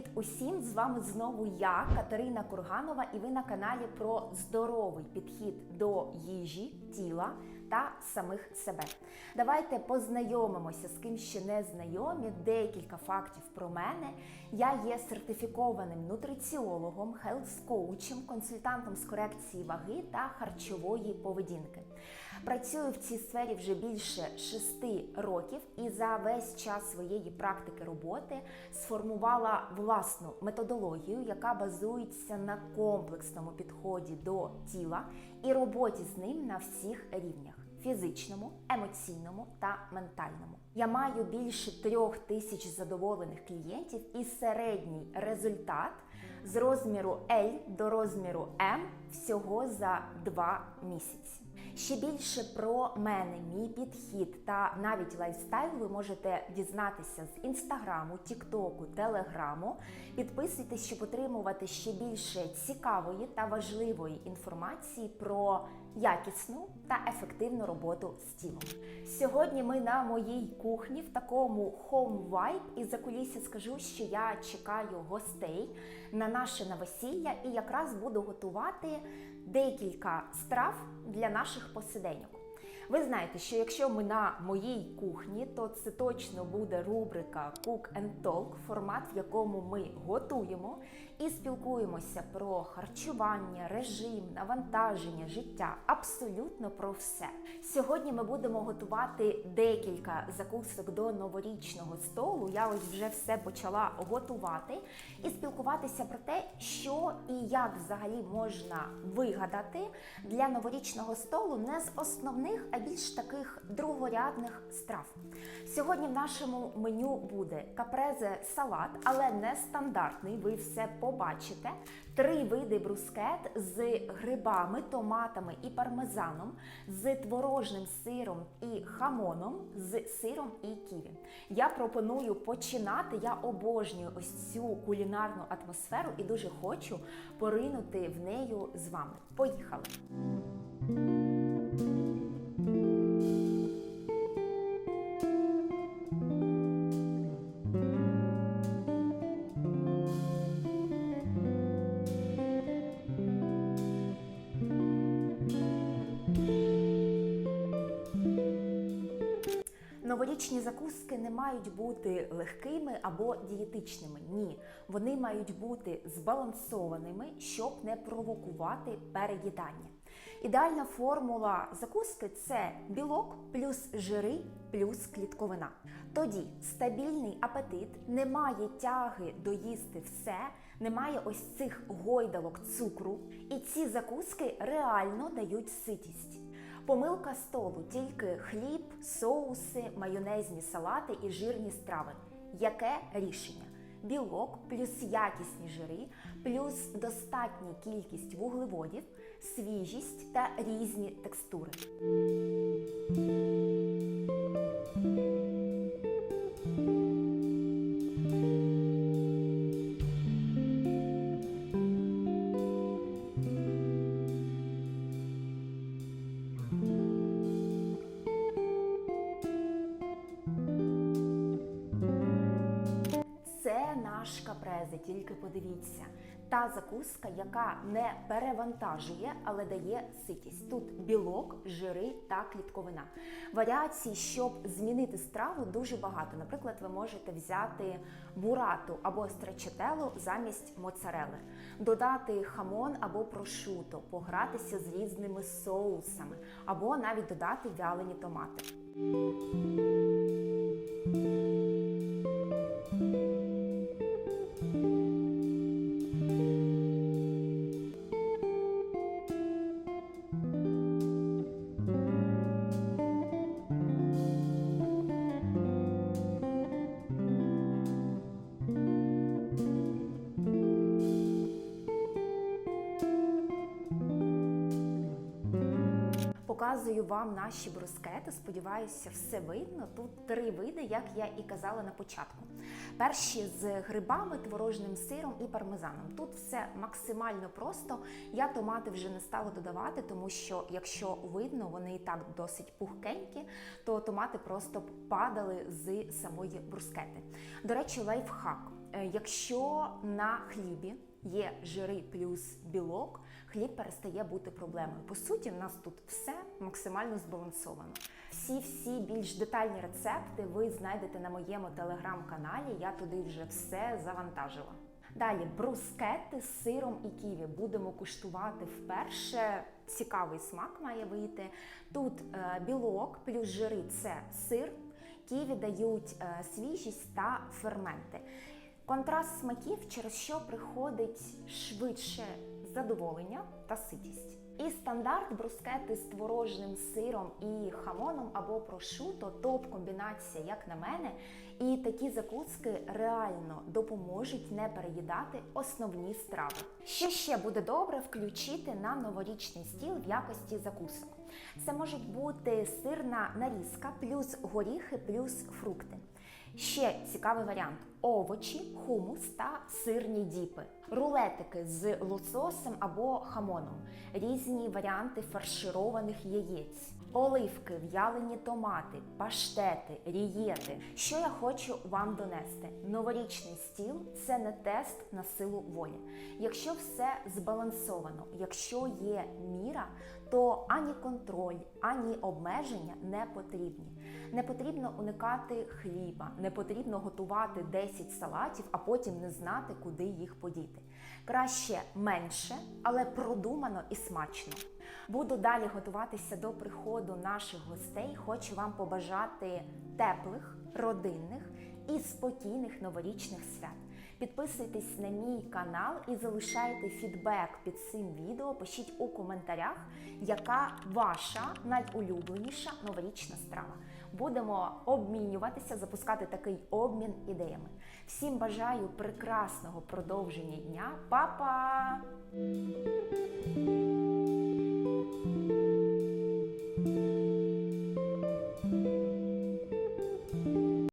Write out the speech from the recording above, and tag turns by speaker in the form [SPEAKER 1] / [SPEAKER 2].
[SPEAKER 1] Привіт усім! З вами знову я, Катерина Курганова, і ви на каналі про здоровий підхід до їжі, тіла та самих себе. Давайте познайомимося з ким ще не знайомі. Декілька фактів про мене. Я є сертифікованим нутриціологом, хелс-коучем, консультантом з корекції ваги та харчової поведінки. Працюю в цій сфері вже більше шести років і за весь час своєї практики роботи сформувала власну методологію, яка базується на комплексному підході до тіла і роботі з ним на всіх рівнях. Фізичному, емоційному та ментальному. Я маю більше трьох тисяч задоволених клієнтів і середній результат з розміру L до розміру M всього за два місяці. Ще більше про мене, мій підхід та навіть лайфстайл ви можете дізнатися з інстаграму, тіктоку, телеграму. Підписуйтесь, щоб отримувати ще більше цікавої та важливої інформації про якісну та ефективну роботу з тілом. Сьогодні ми на моїй кухні в такому vibe і за кулісся скажу, що я чекаю гостей на наше новосілля і якраз буду готувати декілька страв для наших посиденьок. Ви знаєте, що якщо ми на моїй кухні, то це точно буде рубрика Cook and Talk, формат, в якому ми готуємо і спілкуємося про харчування, режим, навантаження, життя, абсолютно про все. Сьогодні ми будемо готувати декілька закусок до новорічного столу. Я ось вже все почала готувати і спілкуватися про те, що і як взагалі можна вигадати для новорічного столу не з основних, а більш таких другорядних страв. Сьогодні в нашому меню буде капрезе салат, але не стандартний. Ви все побачите. Три види брускет з грибами, томатами і пармезаном, з творожним сиром і хамоном, з сиром і ківі. Я пропоную починати. Я обожнюю ось цю кулінарну атмосферу і дуже хочу поринути в нею з вами. Поїхали! Новорічні закуски не мають бути легкими або дієтичними. Ні, вони мають бути збалансованими, щоб не провокувати переїдання. Ідеальна формула закуски це білок плюс жири плюс клітковина. Тоді стабільний апетит, немає тяги доїсти все, немає ось цих гойдалок цукру, і ці закуски реально дають ситість. Помилка столу тільки хліб, соуси, майонезні салати і жирні страви. Яке рішення? Білок плюс якісні жири, плюс достатня кількість вуглеводів, свіжість та різні текстури. Тільки подивіться. Та закуска, яка не перевантажує, але дає ситість. Тут білок, жири та клітковина. Варіацій, щоб змінити страву, дуже багато. Наприклад, ви можете взяти бурату або страчателу замість моцарели, додати хамон або прошуто, погратися з різними соусами, або навіть додати вялені томати. Показую вам наші брускети. Сподіваюся, все видно. Тут три види, як я і казала на початку. Перші з грибами, творожним сиром і пармезаном. Тут все максимально просто. Я томати вже не стала додавати, тому що, якщо видно, вони і так досить пухкенькі, то томати просто падали з самої брускети. До речі, лайфхак. Е, Якщо на хлібі є жири плюс білок, хліб перестає бути проблемою. По суті, в нас тут все максимально збалансовано. Всі всі більш детальні рецепти ви знайдете на моєму телеграм-каналі. Я туди вже все завантажила. Далі брускети з сиром і ківі будемо куштувати вперше. Цікавий смак має вийти. Тут е, білок плюс жири це сир, ківі дають е, свіжість та ферменти. Контраст смаків, через що приходить швидше задоволення та ситість. І стандарт брускети з творожним сиром і хамоном або прошуто топ комбінація, як на мене. І такі закуски реально допоможуть не переїдати основні страви. Що ще буде добре включити на новорічний стіл в якості закусок? Це можуть бути сирна нарізка, плюс горіхи, плюс фрукти. Ще цікавий варіант: овочі, хумус та сирні діпи, рулетики з лососем або хамоном, різні варіанти фаршированих яєць, оливки, в'ялені томати, паштети, рієти. Що я хочу вам донести? Новорічний стіл це не тест на силу волі. Якщо все збалансовано, якщо є міра, то ані контроль, ані обмеження не потрібні. Не потрібно уникати хліба, не потрібно готувати 10 салатів, а потім не знати, куди їх подіти. Краще менше, але продумано і смачно. Буду далі готуватися до приходу наших гостей. Хочу вам побажати теплих, родинних і спокійних новорічних свят. Підписуйтесь на мій канал і залишайте фідбек під цим відео. Пишіть у коментарях, яка ваша найулюбленіша новорічна страва. Будемо обмінюватися, запускати такий обмін ідеями. Всім бажаю прекрасного продовження дня. Па-па!